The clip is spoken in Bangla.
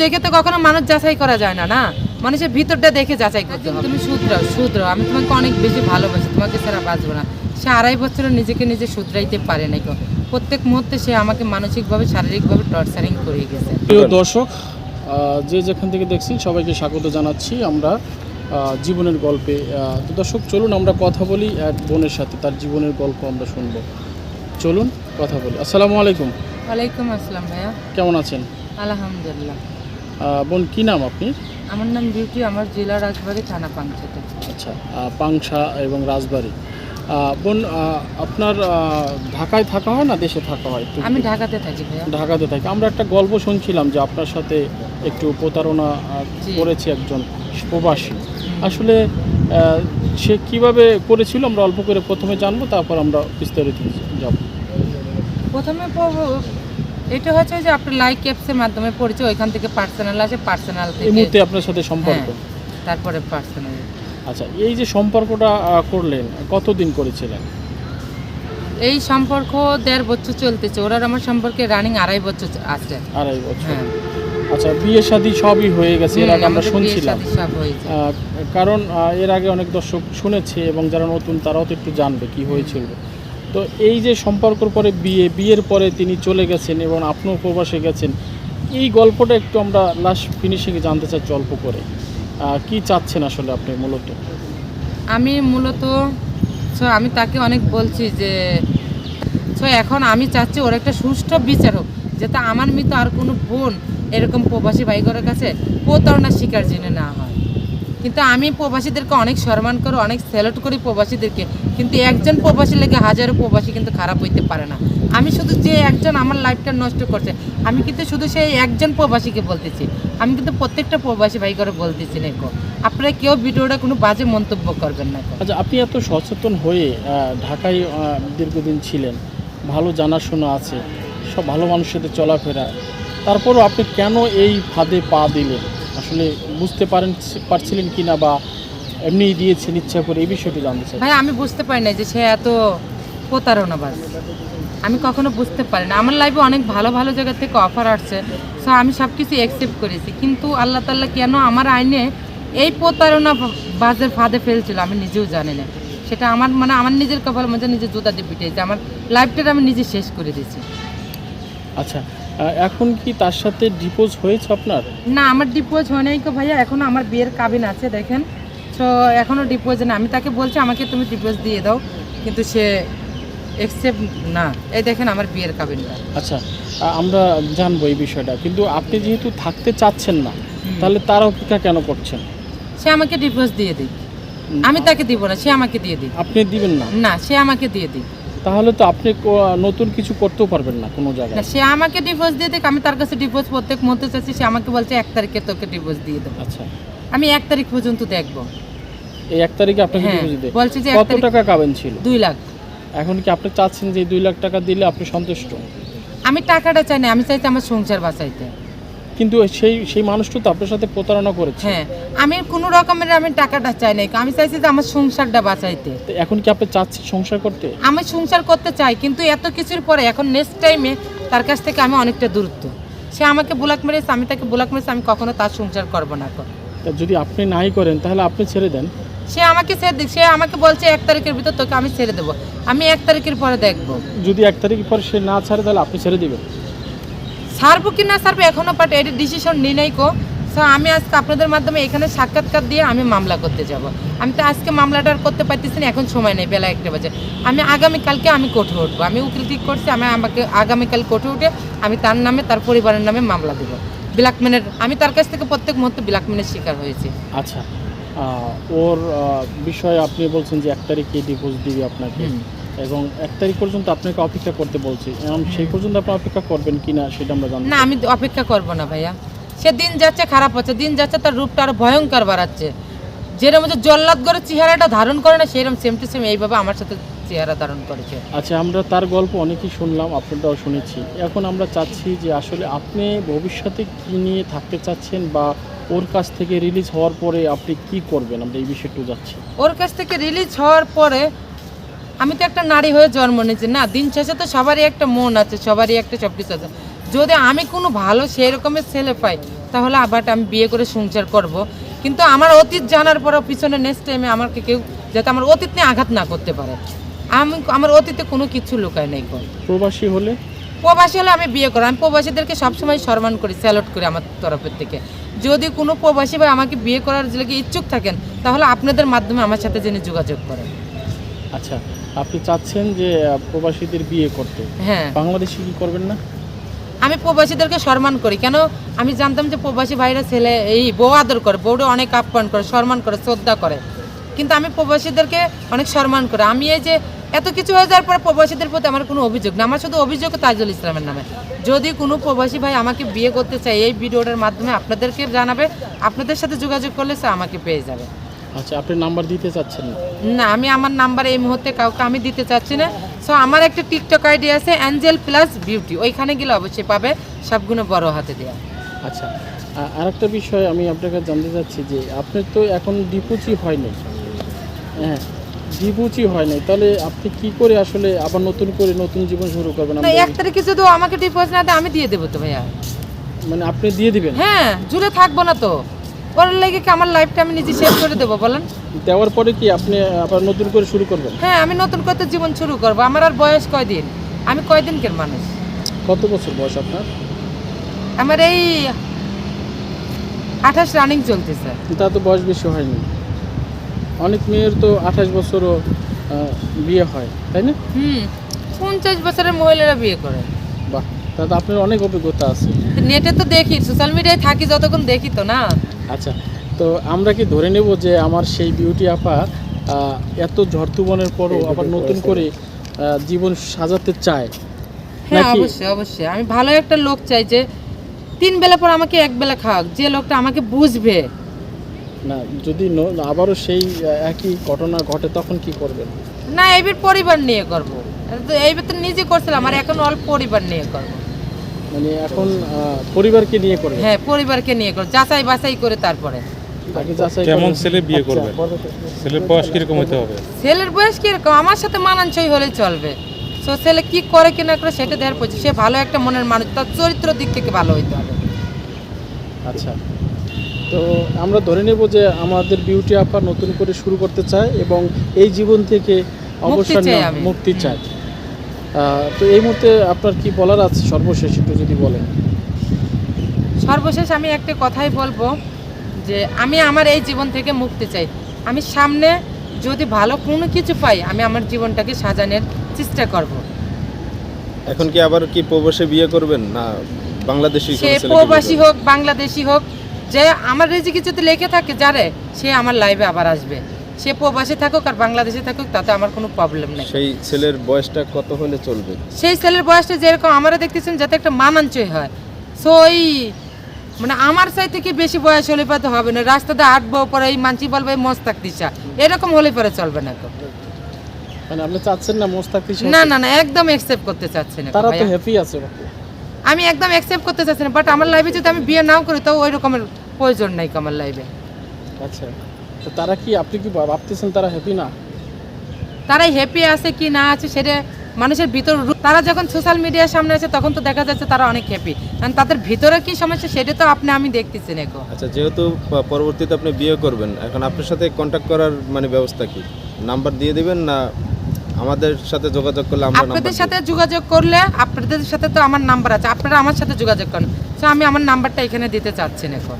দেখে তো কখনো মানুষ যাচাই করা যায় না না? মানুষের ভিতরটা দেখে যাচাই করতে হবে। তুমি শুধরাও শুধরাও। আমি তোমাকে অনেক বেশি ভালোবাসি তোমাকে ছাড়া বাঁচবো না। সে আড়াই বছরের নিজেকে নিজে শুধরাইতে পারে নাই গো। প্রত্যেক মুহূর্তে সে আমাকে মানসিকভাবে শারীরিকভাবে টর্চারিং করে গেছে। প্রিয় দর্শক যে যেখান থেকে দেখছি সবাইকে স্বাগত জানাচ্ছি আমরা জীবনের গল্পে। তো দর্শক চলুন আমরা কথা বলি এক বোনের সাথে তার জীবনের গল্প আমরা শুনব। চলুন কথা বলি। আসসালামু আলাইকুম। ওয়ালাইকুম আসসালাম ভাইয়া। কেমন আছেন? আলহামদুলিল্লাহ। বোন কি নাম আপনি আমার নাম বিউটি আমার জেলা রাজবাড়ি থানা পাংচাতে। আচ্ছা পাংশা এবং রাজবাড়ি। বোন আপনার ঢাকায় থাকা হয় না দেশে থাকা হয়? আমি ঢাকাতে থাকি ঢাকাতে থাকি। আমরা একটা গল্প শুনছিলাম যে আপনার সাথে একটু প্রতারণা করেছে একজন প্রবাসী। আসলে সে কীভাবে করেছিল আমরা অল্প করে প্রথমে জানব তারপর আমরা বিস্তারিত যাব প্রথমে এটা হচ্ছে যে আপনার লাইক অ্যাপসের মাধ্যমে পড়েছে ওইখান থেকে পার্সোনাল আছে পার্সোনাল এই মুহূর্তে আপনার সাথে সম্পর্ক? হ্যাঁ, তারপরে পার্সোনাল আচ্ছা এই যে সম্পর্কটা করলেন কতদিন করেছিলেন? এই সম্পর্ক দেড় বছর চলতেছে ওরা আমার সম্পর্কে রানিং আড়াই বছর আছে। আড়াই বছর। হ্যাঁ। আচ্ছা বিয়ে শাদী সবই হয়ে গেছে এর আগে আমরা শুনছিলাম। সব হয়েছে কারণ এর আগে অনেক দর্শক শুনেছে এবং যারা নতুন তারাও তো একটু জানবে কি হয়েছিল। তো এই যে সম্পর্কের পরে বিয়ে, বিয়ের পরে তিনি চলে গেছেন এবং আপনিও প্রবাসে গেছেন, এই গল্পটা একটু আমরা লাস্ট ফিনিশিংয়ে জানতে চাচ্ছি অল্প করে। কি চাচ্ছেন আসলে আপনি মূলত? আমি মূলত আমি তাকে অনেক বলছি যে সো এখন আমি চাচ্ছি ওর একটা সুষ্ঠু বিচার হোক, যাতে আমার মৃত আর কোনো বোন এরকম প্রবাসী ভাইগরের কাছে প্রতারণার শিকার জেনে না হয়। কিন্তু আমি প্রবাসীদেরকে অনেক সম্মান করি, অনেক স্যালুট করি প্রবাসীদেরকে। কিন্তু একজন প্রবাসী লেগে হাজারো প্রবাসী কিন্তু খারাপ হইতে পারে না। আমি শুধু যে একজন আমার লাইফটা নষ্ট করছে, আমি কিন্তু শুধু সেই একজন প্রবাসীকে বলতেছি। আমি কিন্তু প্রত্যেকটা প্রবাসী ভাই করে বলতেছি না গো। আপনারা কেউ ভিডিওটা কোনো বাজে মন্তব্য করবেন না। আচ্ছা আপনি এত সচেতন হয়ে ঢাকায় দীর্ঘদিন ছিলেন। ভালো জানাশোনা আছে, সব ভালো মানুষের সাথে চলাফেরা। তারপরও আপনি কেন এই ফাঁদে পা দিলেন? আসলে বুঝতে পারেন পারছিলেন কি না বা এমনি দিয়েছেন ইচ্ছা করে এই বিষয়টি জানতে চাই। ভাই আমি বুঝতে পারি না যে সে এত প্রতারণাবাজ। আমি কখনো বুঝতে পারি না। আমার লাইফে অনেক ভালো ভালো জায়গা থেকে অফার আসছে। সো আমি সব কিছু অ্যাকসেপ্ট করেছি। কিন্তু আল্লাহ তাল্লাহ কেন আমার আইনে এই প্রতারণা বাজের ফাঁদে ফেলছিল আমি নিজেও জানি না। সেটা আমার মানে আমার নিজের কপাল মধ্যে নিজের জুতা দিয়ে পিটিয়েছে আমার লাইফটা আমি নিজে শেষ করে দিয়েছি। আচ্ছা এখন কি তার সাথে ডিপোজ হয়েছে আপনার? না আমার ডিপোজ হয় নাই গো ভাইয়া এখনও আমার বিয়ের কাবিন আছে দেখেন। তো এখনও ডিপোজ না আমি তাকে বলছি আমাকে তুমি ডিপোজ দিয়ে দাও। কিন্তু সে একসেপ্ট না। এই দেখেন আমার বিয়ের কাবিনটা আচ্ছা আমরা জানব এই বিষয়টা। কিন্তু আপনি যেহেতু থাকতে চাচ্ছেন না তাহলে তার অপেক্ষা কেন করছেন? সে আমাকে ডিপোজ দিয়ে দিক। আমি তাকে দিব না সে আমাকে দিয়ে দিক। আপনি দিবেন না? না সে আমাকে দিয়ে দিক। তাহলে তো আপনি নতুন কিছু করতেও পারবেন না কোনো জায়গায়। সে আমাকে ডিভোর্স দিয়ে দেখ আমি তার কাছে ডিভোর্স প্রত্যেক মুহূর্তে চাচ্ছি সে আমাকে বলছে এক তারিখে তোকে ডিভোর্স দিয়ে দেবো। আচ্ছা। আমি এক তারিখ পর্যন্ত দেখব। এই এক তারিখে আপনাকে হ্যাঁ, ডিপোজিট দেয় বলছে যে কত টাকা কাবেন ছিল? দুই লাখ। এখন কি আপনি চাচ্ছেন যে দুই লাখ টাকা দিলে আপনি সন্তুষ্ট? আমি টাকাটা চাই না আমি চাইছি আমার সংসার বাঁচাইতে। কিন্তু সেই সেই মানুষটা তো আপনার সাথে প্রতারণা করেছে। হ্যাঁ আমি কোনো রকমের আমি টাকাটা চাই না আমি চাইছি যে আমার সংসারটা বাঁচাইতে। তো এখন কি আপনি চাচ্ছেন সংসার করতে? আমি সংসার করতে চাই কিন্তু এত কিছুর পরে এখন নেক্সট টাইমে তার কাছ থেকে আমি অনেকটা দূরত্ব। সে আমাকে ব্লক মেরেছে আমি তাকে ব্লক মেরেছে আমি কখনো তার সংসার করব না এখন। তা যদি আপনি নাই করেন তাহলে আপনি ছেড়ে দেন। সে আমাকে ছেড়ে দিক সে আমাকে বলছে এক তারিখের ভিতর তোকে আমি ছেড়ে দেবো। আমি এক তারিখের পরে দেখব। যদি এক তারিখের পর সে না ছাড়ে তাহলে আপনি ছেড়ে দিবেন। ছাড়বো কি না ছাড়বো এখনও বাট এটা ডিসিশন নিই নাই কো। সো আমি আজকে আপনাদের মাধ্যমে এখানে সাক্ষাৎকার দিয়ে আমি মামলা করতে যাব। আমি তো আজকে মামলাটা আর করতে পারতেছি না এখন সময় নেই বেলা একটা বাজে। আমি আগামীকালকে আমি কোর্টে উঠবো। আমি উকিল ঠিক করছি আমি আমাকে আগামীকাল কোর্টে উঠে আমি তার নামে তার পরিবারের নামে মামলা দেবো। ব্ল্যাকমেনের আমি তার কাছ থেকে প্রত্যেক মুহূর্তে ব্ল্যাকমেনের শিকার হয়েছি। আচ্ছা ওর বিষয়ে আপনি বলছেন যে এক তারিখে ডিপোজিট দিবে আপনাকে। এবং এক তারিখ পর্যন্ত আপনাকে অপেক্ষা করতে বলছি। এবং সেই পর্যন্ত আপনি অপেক্ষা করবেন কি না সেটা আমরা জানি না আমি অপেক্ষা করব না ভাইয়া। সে দিন যাচ্ছে খারাপ হচ্ছে। দিন যাচ্ছে তার রূপটা আরও ভয়ঙ্কর বাড়াচ্ছে। যেরকম হচ্ছে জল্লাদ করে চেহারাটা ধারণ করে না সেরকম সেম টু সেম এইভাবে আমার সাথে চেহারা ধারণ করেছে। আচ্ছা আমরা তার গল্প অনেকেই শুনলাম আপনারটাও শুনেছি। এখন আমরা চাচ্ছি যে আসলে আপনি ভবিষ্যতে কি নিয়ে থাকতে চাচ্ছেন বা ওর কাছ থেকে রিলিজ হওয়ার পরে আপনি কি করবেন? আমরা এই বিষয়টু যাচ্ছি। ওর কাছ থেকে রিলিজ হওয়ার পরে আমি তো একটা নারী হয়ে জন্ম নিয়েছি না? দিন শেষে তো সবারই একটা মন আছে সবারই একটা সব কিছু আছে। যদি আমি কোনো ভালো সেই রকমের ছেলে পাই তাহলে আবার আমি বিয়ে করে সংসার করব। কিন্তু আমার অতীত জানার পরও পিছনে নেক্সট টাইমে আমাকে কেউ যাতে আমার অতীত নিয়ে আঘাত না করতে পারে। আমি আমার অতীতে কোনো কিছু লুকায় নেই প্রবাসী হলে? প্রবাসী হলে আমি বিয়ে করি আমি প্রবাসীদেরকে সবসময় সম্মান করি স্যালুট করি আমার তরফের থেকে। যদি কোনো প্রবাসী ভাই আমাকে বিয়ে করার লেগে ইচ্ছুক থাকেন তাহলে আপনাদের মাধ্যমে আমার সাথে জেনে যোগাযোগ করেন। আচ্ছা আপনি চাচ্ছেন যে প্রবাসীদের বিয়ে করতে। হ্যাঁ। বাংলাদেশি কি করবেন না? আমি প্রবাসীদেরকে সম্মান করি। কেন? আমি জানতাম যে প্রবাসী ভাইরা ছেলে এই বউ আদর করে বউরে অনেক আপ্যায়ন করে সম্মান করে শ্রদ্ধা করে। কিন্তু আমি প্রবাসীদেরকে অনেক সম্মান করি। আমি এই যে এত কিছু হয়ে যাওয়ার পরে প্রবাসীদের প্রতি আমার কোনো অভিযোগ না। আমার শুধু অভিযোগ তাজুল ইসলামের নামে। যদি কোনো প্রবাসী ভাই আমাকে বিয়ে করতে চায় এই ভিডিওটার মাধ্যমে আপনাদেরকে জানাবে। আপনাদের সাথে যোগাযোগ করলে সে আমাকে পেয়ে যাবে। আচ্ছা আপনি নাম্বার দিতে চাচ্ছেন না? না আমি আমার নাম্বার এই মুহূর্তে কাউকে আমি দিতে চাচ্ছি না। সো আমার একটা টিকটক আইডি আছে অ্যাঞ্জেল প্লাস বিউটি ওইখানে গেলে অবশ্যই পাবে সবগুলো বড় হাতে দেওয়া আচ্ছা আ- আরেকটা বিষয় আমি আপনাকে জানতে চাচ্ছি যে আপনি তো এখন ডিপুচি হয়নি হ্যাঁ ডিপুচি হয় নাই। তাহলে আপনি কি করে আসলে আবার নতুন করে নতুন জীবন শুরু করবেন? না এক তারিখে যদি আমাকে ডিপোজিট না দেয় আমি দিয়ে দেবো তো ভাইয়া। মানে আপনি দিয়ে দিবেন? হ্যাঁ জুড়ে থাকব না তো। ওর লেগে কি আমার লাইফটা আমি নিজে শেষ করে দেবো বলেন? দেওয়ার পরে কি আপনি আবার নতুন করে শুরু করবেন? হ্যাঁ আমি নতুন করতে জীবন শুরু করব। আমার আর বয়স কয়দিন? আমি কয়দিনকের মানুষ? কত বছর বয়স আপনার? আমার এই আঠাশ রানিং চলতেছে। তা তো বয়স বেশি হয়নি। অনেক মেয়ের তো আঠাশ বছরও বিয়ে হয় তাই না? হুম পঞ্চাশ বছরের মহিলারা বিয়ে করে। বাহ তা তো আপনার অনেক অভিজ্ঞতা আছে। নেটে তো দেখি সোশ্যাল মিডিয়ায় থাকি যতক্ষণ দেখি তো না। আচ্ছা তো আমরা কি ধরে নেব যে আমার সেই বিউটি আপা এত ঝড়তুবনের পরও আবার নতুন করে জীবন সাজাতে চায়? হ্যাঁ অবশ্যই অবশ্যই। আমি ভালো একটা লোক চাই যে তিন বেলা পর আমাকে এক বেলা খাওয়াক যে লোকটা আমাকে বুঝবে। না যদি ন- আবারও সেই একই ঘটনা ঘটে তখন কি করবেন না এইবার পরিবার নিয়ে করব। তো এইবার তো নিজে করছিলাম আর এখন অল্প পরিবার নিয়ে করব। মানে এখন পরিবারকে নিয়ে করবেন হ্যাঁ পরিবারকে নিয়ে করব যাচাই বাছাই করে তারপরে। যাচাই কেমন করে- ছেলে বিয়ে আচ্ছা, তো। ছেলের বয়স কীরকম হতে হবে? ছেলের বয়স কীরকম? আমার সাথে মানানসই হলেই চলবে। তো ছেলে কি করে কি না করে সেটা দেওয়ার পড়ছে সে ভালো একটা মনের মানুষ তার চরিত্র দিক থেকে ভালো হইতে হবে। আচ্ছা। তো আমরা ধরে নেব যে আমাদের বিউটি আপা নতুন করে শুরু করতে চায় এবং এই জীবন থেকে অবসর চাই আমি। মুক্তি। চায়। তো এই মুহূর্তে আপনার কি বলার আছে সর্বশেষ একটু যদি বলেন? সর্বশেষ আমি একটা কথাই বলব যে আমি আমার এই জীবন থেকে মুক্তি চাই। আমি সামনে যদি ভালো কোনো কিছু পাই আমি আমার জীবনটাকে সাজানোর চেষ্টা করব। এখন কি আবার কি প্রবাসে বিয়ে করবেন না বাংলাদেশি সে প্রবাসী হোক বাংলাদেশি হোক যে আমার রেজিকে যদি লেখে থাকে যারে সে আমার লাইভে আবার আসবে। সে প্রবাসী থাকুক আর বাংলাদেশে থাকুক তাতে আমার কোনো প্রবলেম নেই। সেই ছেলের বয়সটা কত হলে চলবে? সেই ছেলের বয়সটা যেরকম আমারও দেখতেছেন যাতে একটা মানাঞ্চয় হয়। সো ওই মানে আমার চাই থেকে বেশি বয়স হলে পাতে হবে না। রাস্তাতে আটবো পরে এই মানসি বলবে মস্তাক দিশা। এরকম হলে পরে চলবে না তো। মানে আপনি চাচ্ছেন না মোস্তাক না না না একদম অ্যাকসেপ্ট করতে চাচ্ছি না। তারা তো হ্যাপি আছে আমি একদম অ্যাকসেপ্ট করতে চাচ্ছি না বাট আমার লাইফে যদি আমি বিয়ে নাও করি তো ওই রকমের প্রয়োজন নাই আমার লাইফে আচ্ছা। তো তারা কি আপনি কি ভাবতেছেন তারা হ্যাপি না? তারাই হ্যাপি আছে কি না আছে সেটা মানুষের ভিতর তারা যখন সোশ্যাল মিডিয়ার সামনে আছে তখন তো দেখা যাচ্ছে তারা অনেক হ্যাপি কারণ তাদের ভিতরে কি সমস্যা সেটা তো আপনি আমি দেখতেছি না এখন। আচ্ছা যেহেতু পরবর্তীতে আপনি বিয়ে করবেন এখন আপনার সাথে কন্ট্যাক্ট করার মানে ব্যবস্থা কি? নাম্বার দিয়ে দিবেন না আমাদের সাথে যোগাযোগ করলে আমরা আপনাদের সাথে যোগাযোগ করলে আপনাদের সাথে তো আমার নাম্বার আছে আপনারা আমার সাথে যোগাযোগ করেন। তো আমি আমার নাম্বারটা এখানে দিতে চাচ্ছি না এখন।